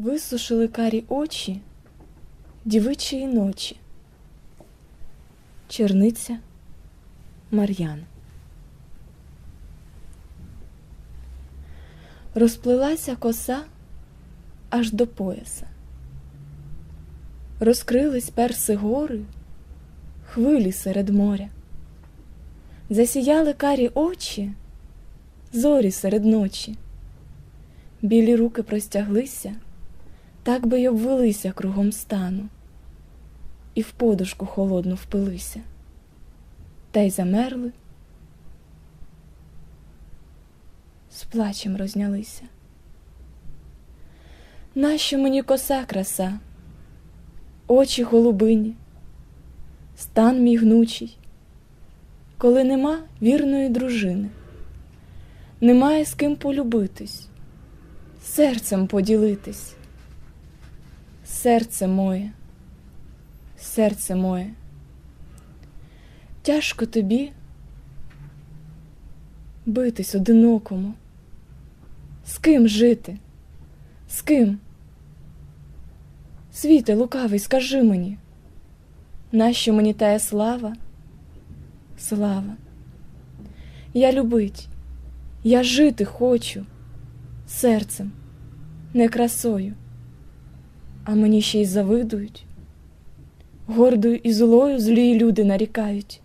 Висушили карі очі дівичої ночі. Черниця Мар'ян. Розплилася коса аж до пояса. Розкрились перси гори, хвилі серед моря. Засіяли карі очі, зорі серед ночі. Білі руки простяглися, так би й обвелися кругом стану, і в подушку холодну впилися, та й замерли, з плачем рознялися. Нащо мені коса краса, очі голубині, стан мій гнучий, коли нема вірної дружини, немає з ким полюбитись, серцем поділитись. Серце моє, серце моє, тяжко тобі битись одинокому. З ким жити? З ким? Світе лукавий, скажи мені, нащо мені тая слава? Слава. Я любить, я жити хочу серцем, не красою а мені ще й завидують. Гордою і злою злі люди нарікають,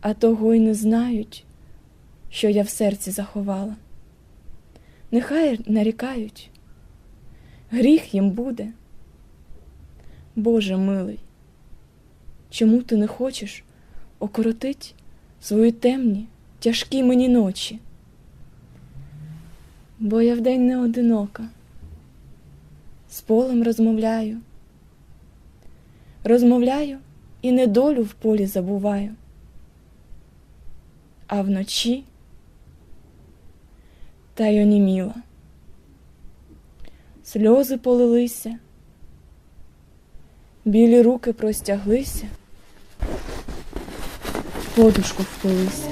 а того й не знають, що я в серці заховала. Нехай нарікають, гріх їм буде. Боже милий, чому ти не хочеш окоротить свої темні, тяжкі мені ночі? Бо я вдень не одинока з полем розмовляю. Розмовляю і недолю в полі забуваю. А вночі та й оніміла. Сльози полилися, білі руки простяглися, в подушку впилися.